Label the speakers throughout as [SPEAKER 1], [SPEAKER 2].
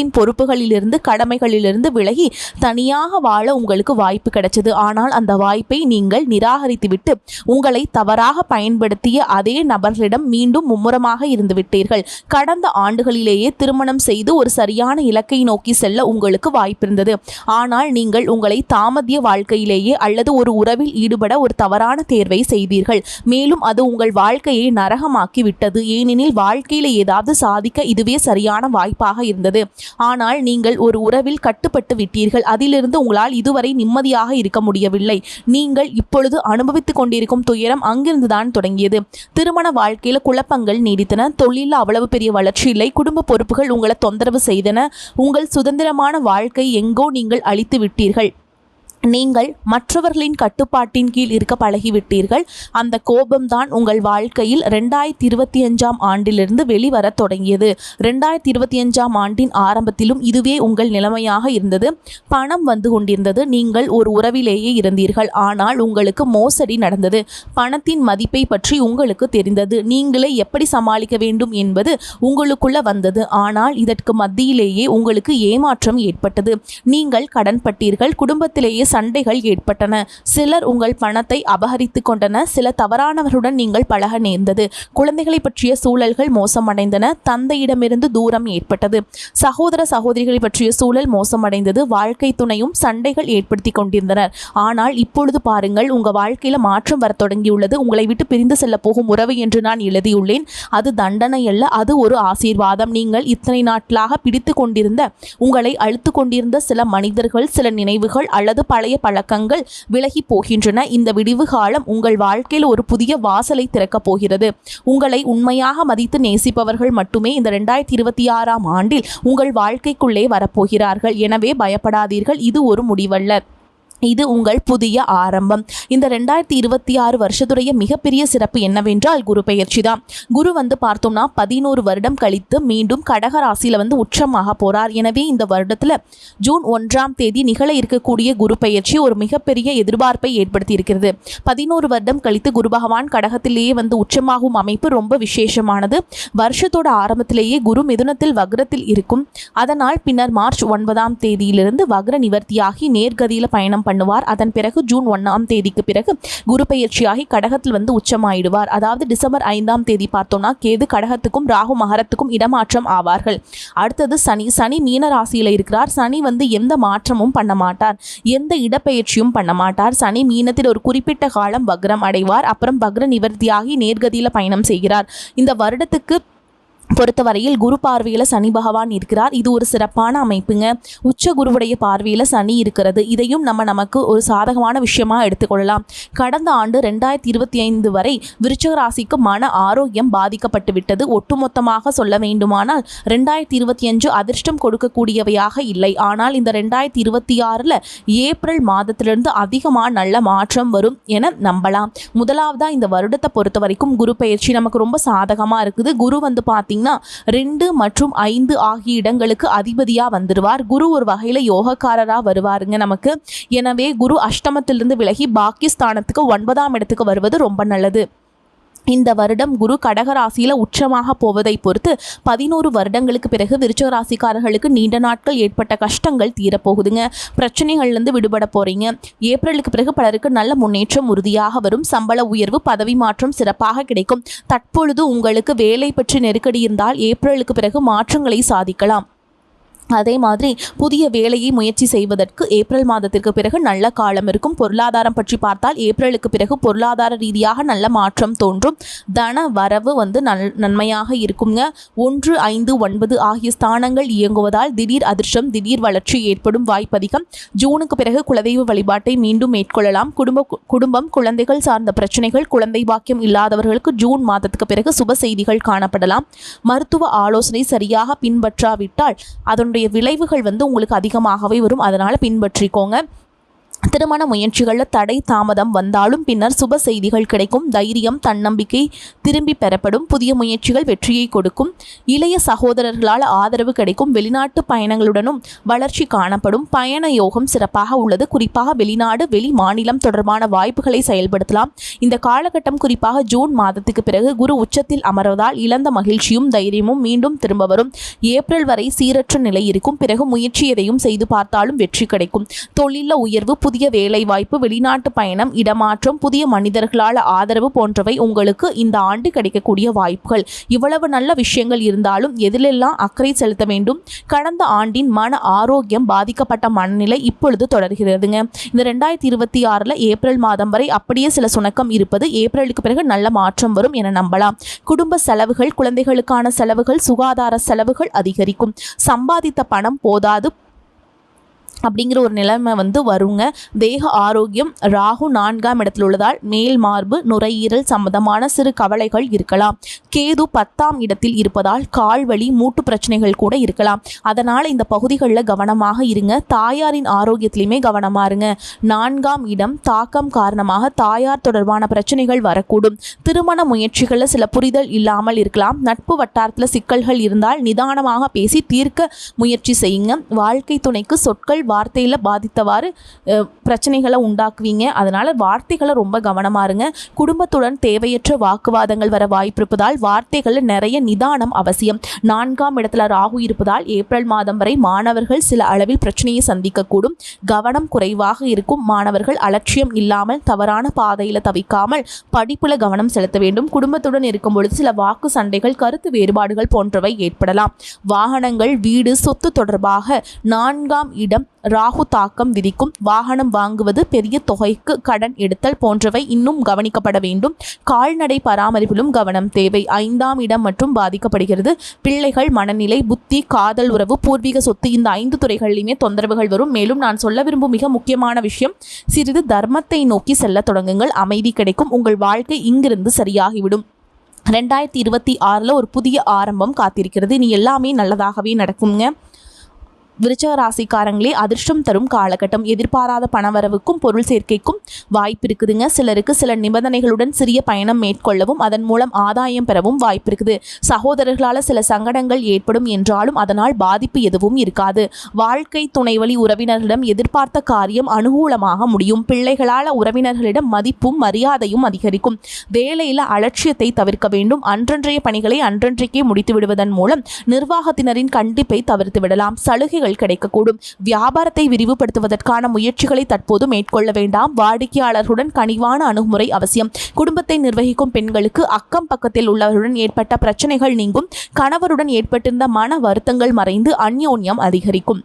[SPEAKER 1] குடும்பத்தின் பொறுப்புகளிலிருந்து கடமைகளிலிருந்து விலகி தனியாக வாழ உங்களுக்கு வாய்ப்பு கிடைச்சது. ஆனால் அந்த வாய்ப்பை நீங்கள் நிராகரித்துவிட்டு உங்களை தவறாக பயன்படுத்திய அதே நபர்களிடம் மீண்டும் மும்முரமாக இருந்து விட்டீர்கள். கடந்த ஆண்டுகளிலேயே திருமணம் செய்து ஒரு சரியான இலக்கை நோக்கி செல்ல உங்களுக்கு வாய்ப்பிருந்தது. ஆனால் நீங்கள் உங்களை தாமதிய வாழ்க்கையிலேயே அல்லது ஒரு உறவில் ஈடுபட ஒரு தவறான தேர்வை செய்தீர்கள். மேலும் அது உங்கள் வாழ்க்கையை நரகமாக்கி விட்டது ஏனெனில் வாழ்க்கையில் ஏதாவது சாதிக்க இதுவே சரியான வாய்ப்பாக இருந்தது. ஆனால் நீங்கள் ஒரு உறவில் கட்டுப்பட்டு விட்டீர்கள். அதிலிருந்து உங்களால் இதுவரை நிம்மதியாக இருக்க முடியவில்லை. நீங்கள் இப்பொழுது அனுபவித்துக் கொண்டிருக்கும் துயரம் அங்கிருந்துதான் தொடங்கியது. திருமண வாழ்க்கையில் குழப்பங்கள் நீடித்தன. தொழிலில் அவ்வளவு பெரிய வளர்ச்சி இல்லை. குடும்ப பொறுப்புகள் உங்களை தொந்தரவு செய்தன. உங்கள் சுதந்திரமான வாழ்க்கை எங்கோ நீங்கள் அழித்து விட்டீர்கள். நீங்கள் மற்றவர்களின் கட்டுப்பாட்டின் கீழ் இருக்க பழகிவிட்டீர்கள். அந்த கோபம்தான் உங்கள் வாழ்க்கையில் ரெண்டாயிரத்தி இருபத்தி அஞ்சாம் ஆண்டிலிருந்து வெளிவரத் தொடங்கியது. ரெண்டாயிரத்தி இருபத்தி அஞ்சாம் ஆண்டின் ஆரம்பத்திலும் இதுவே உங்கள் நிலைமையாக இருந்தது. பணம் வந்து கொண்டிருந்தது. நீங்கள் ஒரு உறவிலேயே இருந்தீர்கள். ஆனால் உங்களுக்கு மோசடி நடந்தது. பணத்தின் மதிப்பை பற்றி உங்களுக்கு தெரிந்தது. நீங்களே எப்படி சமாளிக்க வேண்டும் என்பது உங்களுக்குள்ள வந்தது. ஆனால் இதற்கு மத்தியிலேயே உங்களுக்கு ஏமாற்றம் ஏற்பட்டது. நீங்கள் கடன்பட்டீர்கள். குடும்பத்திலேயே சண்டைகள் ஏற்பட்டன. சிலர் உங்கள் பணத்தை அபகரித்து கொண்டன சில தவறானவருடன் நீங்கள் பழக நேர்ந்தது. குழந்தைகளை பற்றிய சூழல்கள் மோசமடைந்தன. தந்தையிடமிருந்து தூரம் ஏற்பட்டது. சகோதர சகோதரிகளை பற்றிய சூழல் மோசமடைந்தது. வாழ்க்கை துணையும் சண்டைகள் ஏற்படுத்தி கொண்டிருந்தனர். ஆனால் இப்பொழுது பாருங்கள் உங்கள் வாழ்க்கையில் மாற்றம் வர தொடங்கியுள்ளது. உங்களை விட்டு பிரிந்து செல்ல போகும் உறவு என்று நான் எழுதியுள்ளேன். அது தண்டனை அல்ல அது ஒரு ஆசீர்வாதம். நீங்கள் இத்தனை நாட்களாக பிடித்து கொண்டிருந்த உங்களை அழுத்து கொண்டிருந்த சில மனிதர்கள் சில நினைவுகள் அல்லது பல பழைய பழக்கங்கள் விலகி போகின்றன. இந்த விடிவு காலம் உங்கள் வாழ்க்கையில் ஒரு புதிய வாசலை திறக்கப் போகிறது. உங்களை உண்மையாக மதித்து நேசிப்பவர்கள் மட்டுமே இந்த ரெண்டாயிரத்தி இருபத்தி ஆறாம் ஆண்டில் உங்கள் வாழ்க்கைக்குள்ளே வரப்போகிறார்கள். எனவே பயப்படாதீர்கள். இது ஒரு முடிவல்ல. இது உங்கள் புதிய ஆரம்பம். இந்த ரெண்டாயிரத்தி இருபத்தி ஆறு வருஷத்துடைய மிகப்பெரிய சிறப்பு என்னவென்றால் குரு பெயர்ச்சி தான். குரு வந்து பார்த்தோம்னா பதினோரு வருடம் கழித்து மீண்டும் கடக ராசியில் வந்து உச்சமாக போறார். எனவே இந்த வருடத்தில் ஜூன் ஒன்றாம் தேதி நிகழ இருக்கக்கூடிய குரு பெயர்ச்சி ஒரு மிகப்பெரிய எதிர்பார்ப்பை ஏற்படுத்தி இருக்கிறது. பதினோரு வருடம் கழித்து குரு பகவான் கடகத்திலேயே வந்து உச்சமாகும் அமைப்பு ரொம்ப விசேஷமானது. வருஷத்தோட ஆரம்பத்திலேயே குரு மிதுனத்தில் வக்ரத்தில் இருக்கும். அதனால் பின்னர் மார்ச் ஒன்பதாம் தேதியிலிருந்து வக்ர நிவர்த்தியாகி நேர்கதியில் பயணம் பண்ணுவார். அதன் பிறகு ஜூன் ஒன்றாம் தேதிக்கு பிறகு குரு பயிற்சியாகி கடகத்தில் வந்து உச்சமாயிடுவார். அதாவது டிசம்பர் ஐந்தாம் தேதி பார்த்தோம்னா கேது கடகத்துக்கும் ராகு மகரத்துக்கும் இடமாற்றம் ஆவார்கள். அடுத்தது சனி. சனி மீன ராசியில் இருக்கிறார். சனி வந்து எந்த மாற்றமும் பண்ண மாட்டார். எந்த இடப்பெயர்ச்சியும் பண்ண மாட்டார். சனி மீனத்தில் ஒரு குறிப்பிட்ட காலம் வக்ரம் அடைவார். அப்புறம் வக்ர நிவர்த்தியாகி நேர்கதியில் பயணம் செய்கிறார். இந்த வருடத்துக்கு பொறுத்தவரையில் குரு பார்வையில் சனி பகவான் இருக்கிறார். இது ஒரு சிறப்பான அமைப்புங்க. உச்ச குருவுடைய பார்வையில் சனி இருக்கிறது. இதையும் நம்ம நமக்கு ஒரு சாதகமான விஷயமா எடுத்துக்கொள்ளலாம். கடந்த ஆண்டு ரெண்டாயிரத்தி இருபத்தி ஐந்து வரை விருச்சக ராசிக்கு மன ஆரோக்கியம் பாதிக்கப்பட்டு விட்டது. ஒட்டுமொத்தமாக சொல்ல வேண்டுமானால் ரெண்டாயிரத்தி இருபத்தி அஞ்சு அதிர்ஷ்டம் கொடுக்கக்கூடியவையாக இல்லை. ஆனால் இந்த ரெண்டாயிரத்தி இருபத்தி ஆறில் ஏப்ரல் மாதத்திலிருந்து அதிகமாக நல்ல மாற்றம் வரும் என நம்பலாம். முதலாவதாக இந்த வருடத்தை பொறுத்த வரைக்கும் குரு பயிற்சி நமக்கு ரொம்ப சாதகமாக இருக்குது. குரு வந்து பார்த்தீங்கன்னா ரெண்டு மற்றும் ஐந்து ஆகிய இடங்களுக்கு அதிபதியாக வந்துடுவார் குரு ஒரு வகையில் யோகக்காரராக வருவாருங்க நமக்கு. எனவே குரு அஷ்டமத்திலிருந்து விலகி பாக்கியஸ்தானத்துக்கு ஒன்பதாம் இடத்துக்கு வருவது ரொம்ப நல்லது. இந்த வருடம் குரு கடக ராசியில் உச்சமாக போவதை பொறுத்து பதினோரு வருடங்களுக்கு பிறகு விருச்சக ராசிக்காரர்களுக்கு நீண்ட நாட்கள் ஏற்பட்ட கஷ்டங்கள் தீரப்போகுதுங்க. பிரச்சனைகள்லேருந்து விடுபட போகிறீங்க ஏப்ரலுக்கு பிறகு பலருக்கு நல்ல முன்னேற்றம் உறுதியாக வரும். சம்பள உயர்வு பதவி மாற்றம் சிறப்பாக கிடைக்கும். தற்பொழுது உங்களுக்கு வேலை பற்றி நெருக்கடி இருந்தால் ஏப்ரலுக்கு பிறகு மாற்றங்களை சாதிக்கலாம். அதே மாதிரி புதிய வேலையை முயற்சி செய்வதற்கு ஏப்ரல் மாதத்திற்கு பிறகு நல்ல காலம் இருக்கும். பொருளாதாரம் பற்றி பார்த்தால் ஏப்ரலுக்கு பிறகு பொருளாதார ரீதியாக நல்ல மாற்றம் தோன்றும். தன வரவு வந்து நல் நன்மையாக இருக்குங்க. ஒன்று ஐந்து ஒன்பது ஆகிய ஸ்தானங்கள் இயங்குவதால் திடீர் அதிர்ஷ்டம் திடீர் வளர்ச்சி ஏற்படும் வாய்ப்பதிகம் ஜூனுக்கு பிறகு குலதெய்வ வழிபாட்டை மீண்டும் மேற்கொள்ளலாம். குடும்ப குடும்பம் குழந்தைகள் சார்ந்த பிரச்சனைகள் குழந்தை பாக்கியம் இல்லாதவர்களுக்கு ஜூன் மாதத்துக்கு பிறகு சுப செய்திகள் காணப்படலாம். மருத்துவ ஆலோசனை சரியாக பின்பற்றாவிட்டால் அதனுடைய விளைவுகள் வந்து உங்களுக்கு அதிகமாகவே வரும். அதனால் பின்பற்றிக்கோங்க. திருமண முயற்சிகளில் தடை தாமதம் வந்தாலும் பின்னர் சுப செய்திகள் கிடைக்கும். தைரியம் தன்னம்பிக்கை திரும்பி பெறப்படும். புதிய முயற்சிகள் வெற்றியை கொடுக்கும். இளைய சகோதரர்களால் ஆதரவு கிடைக்கும். வெளிநாட்டு பயணங்களுடனும் வளர்ச்சி காணப்படும். பயண யோகம் சிறப்பாக உள்ளது. குறிப்பாக வெளிநாடு வெளி மாநிலம் தொடர்பான வாய்ப்புகளை செயல்படுத்தலாம். இந்த காலகட்டம் குறிப்பாக ஜூன் மாதத்துக்கு பிறகு குரு உச்சத்தில் அமர்வதால் இழந்த மகிழ்ச்சியும் தைரியமும் மீண்டும் திரும்ப வரும். ஏப்ரல் வரை சீரற்ற நிலை இருக்கும். பிறகு முயற்சி எதையும் செய்து பார்த்தாலும் வெற்றி கிடைக்கும். தொழில உயர்வு புதிய வேலைவாய்ப்பு வெளிநாட்டு பயணம் இடமாற்றம் புதிய மனிதர்களால் ஆதரவு போன்றவை உங்களுக்கு இந்த ஆண்டு கிடைக்கக்கூடிய வாய்ப்புகள். இவ்வளவு நல்ல விஷயங்கள் இருந்தாலும் எதிலெல்லாம் அக்கறை செலுத்த வேண்டும்? கடந்த ஆண்டின் மன ஆரோக்கியம் பாதிக்கப்பட்ட மனநிலை இப்பொழுது தொடர்கிறதுங்க. இந்த ரெண்டாயிரத்தி இருபத்தி ஆறில் ஏப்ரல் மாதம் வரை அப்படியே சில சுணக்கம் இருப்பது ஏப்ரலுக்கு பிறகு நல்ல மாற்றம் வரும் என நம்பலாம். குடும்ப செலவுகள் குழந்தைகளுக்கான செலவுகள் சுகாதார செலவுகள் அதிகரிக்கும். சம்பாதித்த பணம் போதாது அப்படிங்கிற ஒரு நிலைமை வந்து வருங்க. தேக ஆரோக்கியம் ராகு நான்காம் இடத்தில் உள்ளதால் மேல் மார்பு நுரையீரல் சம்பந்தமான சிறு கவலைகள் இருக்கலாம். கேது பத்தாம் இடத்தில் இருப்பதால் கால் வலி மூட்டு பிரச்சனைகள் கூட இருக்கலாம். அதனால் இந்த பகுதிகளில் கவனமாக இருங்க. தாயாரின் ஆரோக்கியத்திலையுமே கவனமாக இருங்க. நான்காம் இடம் தாக்கம் காரணமாக தாயார் தொடர்பான பிரச்சனைகள் வரக்கூடும். திருமண முயற்சிகளில் சில புரிதல் இல்லாமல் இருக்கலாம். நட்பு வட்டாரத்தில் சிக்கல்கள் இருந்தால் நிதானமாக பேசி தீர்க்க முயற்சி செய்யுங்க. வாழ்க்கை துணைக்கு சொற்கள் வார்த்தையில் பாதித்தவாறு பிரச்சனைகளை உண்டாக்குவீங்க. அதனால் வார்த்தைகளை ரொம்ப கவனமாக இருங்க. குடும்பத்துடன் தேவையற்ற வாக்குவாதங்கள் வர வாய்ப்பு இருப்பதால் வார்த்தைகளில் நிறைய நிதானம் அவசியம். நான்காம் இடத்துல ராகு இருப்பதால் ஏப்ரல் மாதம் வரை மாணவர்கள் சில அளவில் பிரச்சனையை சந்திக்கக்கூடும். கவனம் குறைவாக இருக்கும். மாணவர்கள் அலட்சியம் இல்லாமல் தவறான பாதையில் தவிக்காமல் படிப்பில் கவனம் செலுத்த வேண்டும். குடும்பத்துடன் இருக்கும் பொழுது சில வாக்கு சண்டைகள் கருத்து வேறுபாடுகள் போன்றவை ஏற்படலாம். வாகனங்கள் வீடு சொத்து தொடர்பாக நான்காம் இடம் ராகு தாக்கம் விதிக்கும் வாகனம் வாங்குவது பெரிய தொகைக்கு கடன் எடுத்தல் போன்றவை இன்னும் கவனிக்கப்பட வேண்டும். கால்நடை பராமரிப்பிலும் கவனம் தேவை. ஐந்தாம் இடம் மற்றும் பாதிக்கப்படுகிறது. பிள்ளைகள் மனநிலை புத்தி காதல் உறவு பூர்வீக சொத்து இந்த ஐந்து துறைகளிலுமே தொந்தரவுகள் வரும். மேலும் நான் சொல்ல விரும்பும் மிக முக்கியமான விஷயம் சிறிது தர்மத்தை நோக்கி செல்ல தொடங்குங்கள். அமைதி கிடைக்கும். உங்கள் வாழ்க்கை இங்கிருந்து சரியாகிவிடும். ரெண்டாயிரத்தி இருபத்தி ஆறில் ஒரு புதிய ஆரம்பம் காத்திருக்கிறது. இனி எல்லாமே நல்லதாகவே நடக்குங்க விருச்சக ராசிக்காரங்களே அதிர்ஷ்டம் தரும் காலகட்டம். எதிர்பாராத பணவரவுக்கும் பொருள் சேர்க்கைக்கும் வாய்ப்பு இருக்குதுங்க. சிலருக்கு சில நிபந்தனைகளுடன் சிறிய பயணம் மேற்கொள்ளவும் அதன் மூலம் ஆதாயம் பெறவும் வாய்ப்பு இருக்குது. சகோதரர்களால் சில சங்கடங்கள் ஏற்படும் என்றாலும் அதனால் பாதிப்பு எதுவும் இருக்காது. வாழ்க்கை துணைவழி உறவினர்களிடம் எதிர்பார்த்த காரியம் அனுகூலமாக முடியும். பிள்ளைகளால் உறவினர்களிடம் மதிப்பும் மரியாதையும் அதிகரிக்கும். வேலையில் அலட்சியத்தை தவிர்க்க வேண்டும். அன்றன்றைய பணிகளை அன்றன்றைக்கே முடித்து விடுவதன் மூலம் நிர்வாகத்தினரின் கண்டிப்பை தவிர்த்து விடலாம். சலுகைகள் உதவிகள் கிடைக்கக்கூடும். வியாபாரத்தை விரிவுபடுத்துவதற்கான முயற்சிகளை தற்போது மேற்கொள்ள வேண்டாம். வாடிக்கையாளர்களுடன் கனிவான அணுகுமுறை அவசியம். குடும்பத்தை நிர்வகிக்கும் பெண்களுக்கு அக்கம் பக்கத்தில் உள்ளவருடன் ஏற்பட்ட பிரச்சனைகள் நீங்கும். கணவருடன் ஏற்பட்டிருந்த மன வருத்தங்கள் மறைந்து அந்யோன்யம் அதிகரிக்கும்.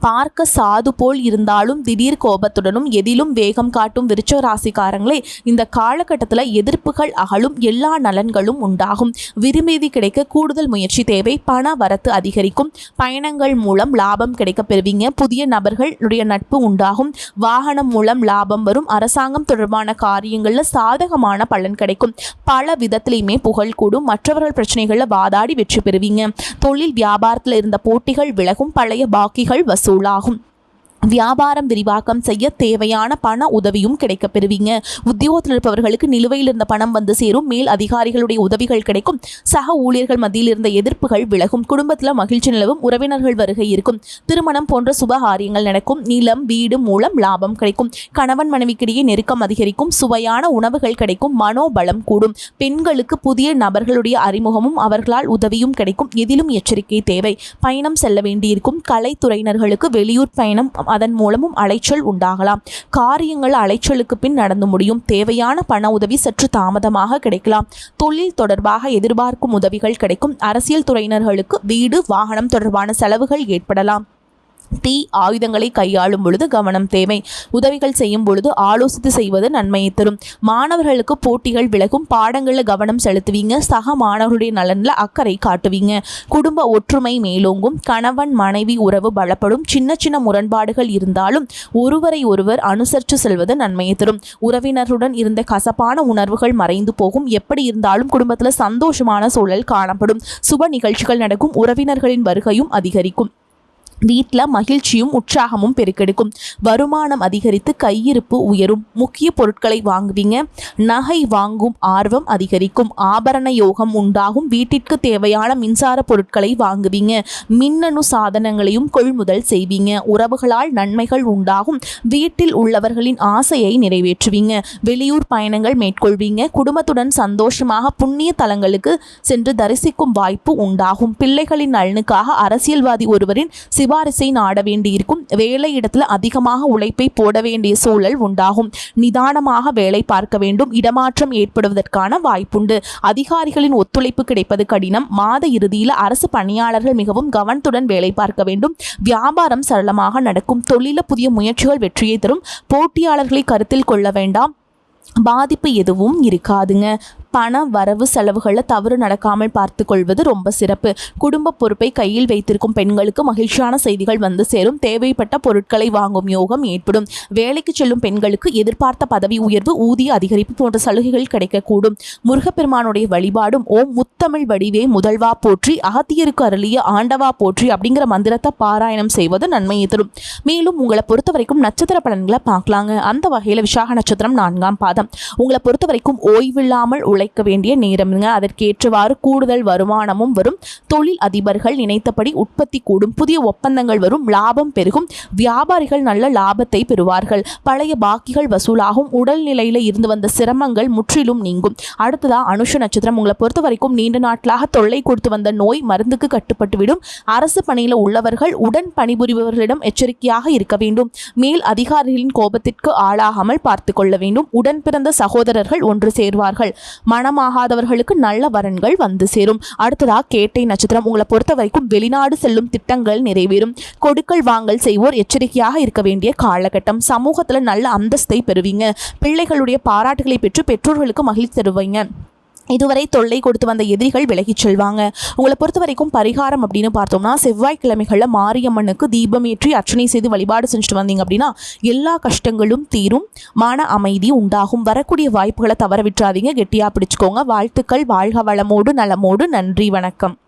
[SPEAKER 1] பார்க்க சாது போல் இருந்தாலும் திடீர் கோபத்துடனும் எதிலும் வேகம் காட்டும் விருச்ச ராசிக்காரங்களே இந்த காலகட்டத்தில் எதிர்ப்புகள் அகலும் எல்லா நலன்களும் உண்டாகும். விரும்பியது கிடைக்க கூடுதல் முயற்சி தேவை பண வரத்து அதிகரிக்கும். பயணங்கள் மூலம் லாபம் கிடைக்க பெறுவீங்க. புதிய நபர்களுடைய நட்பு உண்டாகும். வாகனம் மூலம் லாபம் வரும். அரசாங்கம் தொடர்பான காரியங்களில் சாதகமான பலன் கிடைக்கும். பல விதத்திலையுமே புகழ் கூடும். மற்றவர்கள் பிரச்சனைகளில் வாதாடி வெற்றி பெறுவீங்க. தொழில் வியாபாரத்தில் இருந்த போட்டிகள் விலகும். பழைய பாக்கிகள் வசூலாகும். வியாபாரம் விரிவாக்கம் செய்ய தேவையான பண உதவியும் கிடைக்க பெறுவீங்க. உத்தியோகத்தில் இருப்பவர்களுக்கு நிலுவையில் இருந்த பணம் வந்து சேரும். மேல் அதிகாரிகளுடைய உதவிகள் கிடைக்கும். சக ஊழியர்கள் மத்தியில் இருந்த எதிர்ப்புகள் விலகும். குடும்பத்தில் மகிழ்ச்சி நிலவும். உறவினர்கள் வருகை இருக்கும். திருமணம் போன்ற சுபகாரியங்கள் நடக்கும். நிலம் வீடு மூலம் லாபம் கிடைக்கும். கணவன் மனைவிக்கிடையே நெருக்கம் அதிகரிக்கும். சுவையான உணவுகள் கிடைக்கும். மனோபலம் கூடும். பெண்களுக்கு புதிய நபர்களுடைய அறிமுகமும் அவர்களால் உதவியும் கிடைக்கும். எதிலும் எச்சரிக்கை தேவை. பயணம் செல்ல வேண்டியிருக்கும். கலைத்துறையினர்களுக்கு வெளியூர் பயணம் அதன் மூலமும் அலைச்சல் உண்டாகலாம். காரியங்கள் அலைச்சலுக்கு பின் நடந்து முடியும். தேவையான பண உதவி சற்று தாமதமாக கிடைக்கலாம். தொழில் தொடர்பாக எதிர்பார்க்கும் உதவிகள் கிடைக்கும். அரசியல் துறையினர்களுக்கு வீடு வாகனம் தொடர்பான செலவுகள் ஏற்படலாம். தீ ஆயுதங்களை கையாளும் பொழுது கவனம் தேவை. உதவிகள் செய்யும் பொழுது ஆலோசித்து செய்வது நன்மையை தரும். மாணவர்களுக்கு போட்டிகள் விலகும். பாடங்களில் கவனம் செலுத்துவீங்க. சக மாணவர்களுடைய நலனில் அக்கறை காட்டுவீங்க. குடும்ப ஒற்றுமை மேலோங்கும். கணவன் மனைவி உறவு பலப்படும். சின்ன சின்ன முரண்பாடுகள் இருந்தாலும் ஒருவரை ஒருவர் அனுசரித்து செல்வது நன்மையை தரும். உறவினருடன் இருந்த கசப்பான உணர்வுகள் மறைந்து போகும். எப்படி இருந்தாலும் குடும்பத்தில் சந்தோஷமான சூழல் காணப்படும். சுப நிகழ்ச்சிகள் நடக்கும். உறவினர்களின் வருகையும் அதிகரிக்கும். வீட்டில் மகிழ்ச்சியும் உற்சாகமும் பெருக்கெடுக்கும். வருமானம் அதிகரித்து கையிருப்பு உயரும். முக்கிய பொருட்களை வாங்குவீங்க. நகை வாங்கும் ஆர்வம் அதிகரிக்கும். ஆபரண யோகம் உண்டாகும். வீட்டிற்கு தேவையான மின்சார பொருட்களை வாங்குவீங்க. மின்னணு சாதனங்களையும் கொள்முதல் செய்வீங்க. உறவுகளால் நன்மைகள் உண்டாகும். வீட்டில் உள்ளவர்களின் ஆசையை நிறைவேற்றுவீங்க. வெளியூர் பயணங்கள் மேற்கொள்வீங்க. குடும்பத்துடன் சந்தோஷமாக புண்ணிய தலங்களுக்கு சென்று தரிசிக்கும் வாய்ப்பு உண்டாகும். பிள்ளைகளின் நலனுக்காக அரசியல்வாதி ஒருவரின் சிபாரிசை நாட வேண்டியிருக்கும். வேலை இடத்துல அதிகமாக உழைப்பை போட வேண்டிய சூழல் உண்டாகும். நிதானமாக வேலை பார்க்க வேண்டும். இடமாற்றம் ஏற்படுவதற்கான வாய்ப்புண்டு. அதிகாரிகளின் ஒத்துழைப்பு கிடைப்பது கடினம். மாத இறுதியில் அரசு பணியாளர்கள் மிகவும் கவனத்துடன் வேலை பார்க்க வேண்டும். வியாபாரம் சரளமாக நடக்கும். தொழில புதிய முயற்சிகள் வெற்றியை தரும். போட்டியாளர்களை கருத்தில் கொள்ள வேண்டாம். பாதிப்பு எதுவும் இருக்காதுங்க. பண வரவு செலவுகளில் தவறு நடக்காமல் பார்த்து கொள்வது ரொம்ப சிறப்பு. குடும்ப பொறுப்பை கையில் வைத்திருக்கும் பெண்களுக்கு மகிழ்ச்சியான செய்திகள் வந்து சேரும். தேவைப்பட்ட பொருட்களை வாங்கும் யோகம் ஏற்படும். வேலைக்கு செல்லும் பெண்களுக்கு எதிர்பார்த்த பதவி உயர்வு ஊதிய அதிகரிப்பு போன்ற சலுகைகள் கிடைக்கக்கூடும். முருகப்பெருமானுடைய வழிபாடும் ஓம் முத்தமிழ் வடிவே முதல்வா போற்றி அகத்தியருக்கு அருளிய ஆண்டவா போற்றி அப்படிங்கிற மந்திரத்தை பாராயணம் செய்வது நன்மையை தரும். மேலும் உங்களை பொறுத்த வரைக்கும் நட்சத்திர பலன்களை பார்க்கலாங்க. அந்த வகையில் விசாக நட்சத்திரம் நான்காம் பாதம். உங்களை பொறுத்த வரைக்கும் ஓய்வில்லாமல் உழை உழைக்க வேண்டிய நேரம்ங்க. அதற்கேற்றவாறு கூடுதல் வருமானமும் வரும். தொழில் அதிபர்கள் நினைத்தபடி உற்பத்தி கூடும். புதிய ஒப்பந்தங்கள் வரும். லாபம் பெருகும். வியாபாரிகள் நல்ல லாபத்தை பெறுவார்கள். பழைய பாக்கிகள் வசூலாகும். உடல்நிலையில் இருந்து வந்த சிரமங்கள் முற்றிலும் நீங்கும். அடுத்ததா அனுஷ நட்சத்திரம். உங்களை பொறுத்த வரைக்கும் நீண்ட நாட்களாக தொல்லை கொடுத்து வந்த நோய் மருந்துக்கு கட்டுப்பட்டுவிடும். அரசு பணியில் உள்ளவர்கள் உடன் பணிபுரிபவர்களிடம் எச்சரிக்கையாக இருக்க வேண்டும். மேல் அதிகாரிகளின் கோபத்திற்கு ஆளாகாமல் பார்த்து கொள்ள வேண்டும். உடன் பிறந்த சகோதரர்கள் ஒன்று சேர்வார்கள். மனமாகாதவர்களுக்கு நல்ல வரன்கள் வந்து சேரும். அடுத்ததா கேட்டை நட்சத்திரம். உங்களை பொறுத்த வரைக்கும் வெளிநாடு செல்லும் திட்டங்கள் நிறைவேறும். கொடுக்கல் வாங்கல் செய்வோர் எச்சரிக்கையாக இருக்க வேண்டிய காலகட்டம். சமூகத்தில் நல்ல அந்தஸ்தை பெறுவீங்க. பிள்ளைகளுடைய பாராட்டுகளை பெற்று பெற்றோர்களுக்கு மகிழ்ச்சி தருவீங்க. இதுவரை தொல்லை கொடுத்து வந்த எதிரிகள் விலகிச் செல்வாங்க. உங்களை பொறுத்த வரைக்கும் பரிகாரம் அப்படின்னு பார்த்தோம்னா செவ்வாய்க்கிழமைகளில் மாரியம்மனுக்கு தீபம் ஏற்றி அர்ச்சனை செய்து வழிபாடு செஞ்சுட்டு வந்தீங்க அப்படின்னா எல்லா கஷ்டங்களும் தீரும். மன அமைதி உண்டாகும். வரக்கூடிய வாய்ப்புகளை தவற விட்டுறாதீங்க. கெட்டியாக பிடிச்சிக்கோங்க. வாழ்த்துக்கள். வாழ்க வளமோடு நலமோடு. நன்றி. வணக்கம்.